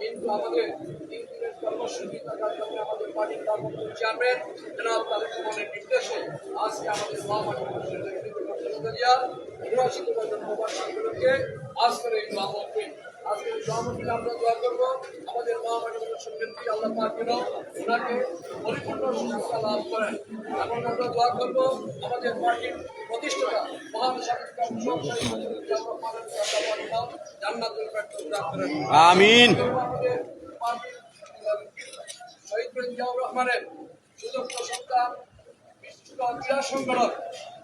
কিন্তু আমাদের তিন আমাদের পার্টির কর্মসূচি চেয়ারম্যান জনাব তাদের নির্দেশে আজকে আমাদের মহামারী আজকের এই আজকের আমরা দোয়া করব আমাদের আল্লাহ ওনাকে পরিপূর্ণ সুস্থতা লাভ করেন এবং আমরা দোয়া করব আমাদের পার্টির প্রতিষ্ঠাতা মহান জান্নাতুল ফেরদৌস দান করেন আমিন শহীদ রহমানের সুদক্ষ সন্তান বিশ্বকাপ ক্রীড়া সংগঠন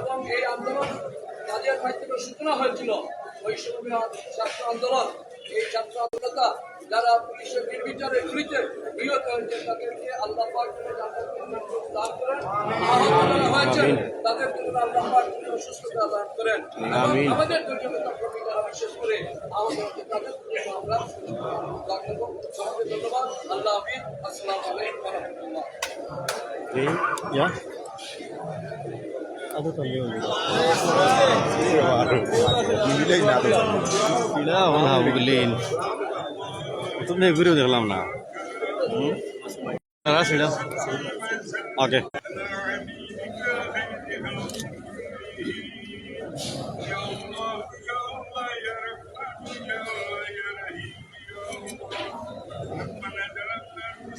এবং এই আন্দোলন কাজের মাধ্যমে সূচনা হয়েছিল। ওই সময় ছাত্র আন্দোলন এই ছাত্র আন্দোলনতা যারা পুলিশের নির্বিচারে গুলিতে নিহত হয়েছে তাদেরকে আল্লাহ পাক দান করেন। আহত যারা তাদের জন্য আল্লাহ পাক সুস্থতা দান করেন। আমাদের বিশেষ করে আমাদের তাদের আমরা দোয়া করব। সবাইকে ধন্যবাদ। আল্লাহ হাফিজ। আসসালামু আলাইকুম রাহমাতুল্লাহ। Oke.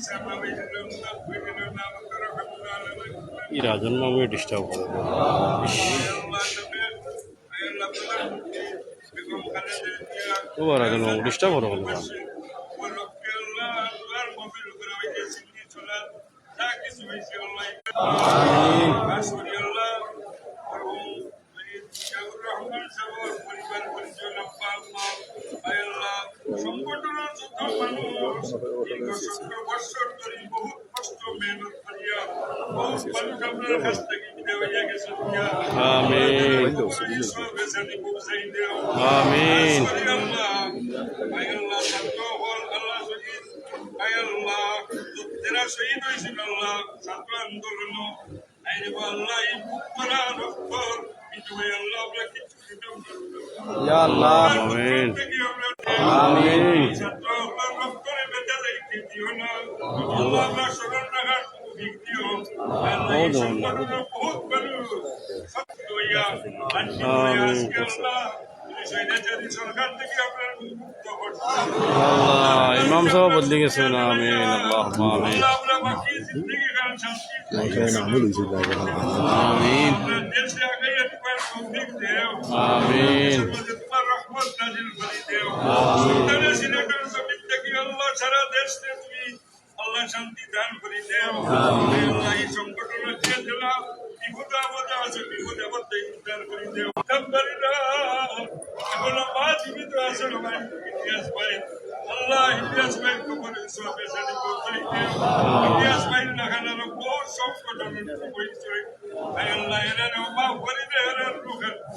Sampai jumpa di video selanjutnya. এই রাজন মামুই ডিস্টার্ব করে। ও রাজন ডিস্টার্ব হলো বলে সংগঠনের বহুত মানুষ আপনার কাছ থেকে বিদায় হইয়া আল্লাহ ইমাম সাহেব বদলে গেছে না আমিন আল্লাহ আমিন। আমিন। আমিন। আল্লাহ সারা দেশ আল্লাহ শান্তি দান করে দেও। আল্লাহ এই সংগঠনের যে জেলা বিপদ আপদ আছে বিপদ আপদ উদ্ধার করে দেও। কাম্বারিরা এখন মা জীবিত আছে আমার ইতিহাস ভাই আল্লাহ ইতিহাস ভাই কবরে সবে সাথে পৌঁছাই ইতিহাস ভাই লাগানোর বহু সংগঠনের পরিচয় আল্লাহ এরা মা করে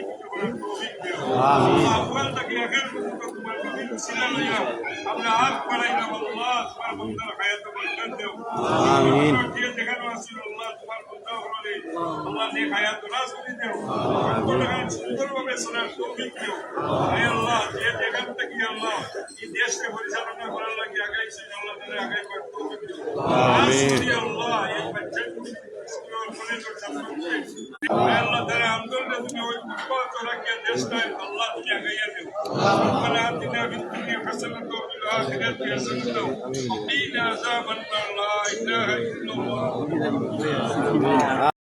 কিছু করার তৌফিক দিও আমিন। আমিন। সুন্দরভাবে শোনার তৌফিক দিও আল্লাহ যে যেখান থেকে আল্লাহ এই দেশকে পরিচালনা করার লাগে আগাইছে আল্লাহ তাদের আগাইবার তৌফিক দিও يستاهل الله يغيره ربنا اتنا في الدنيا حسنه وفي الاخره حسنه وقنا عذاب النار لا اله الا الله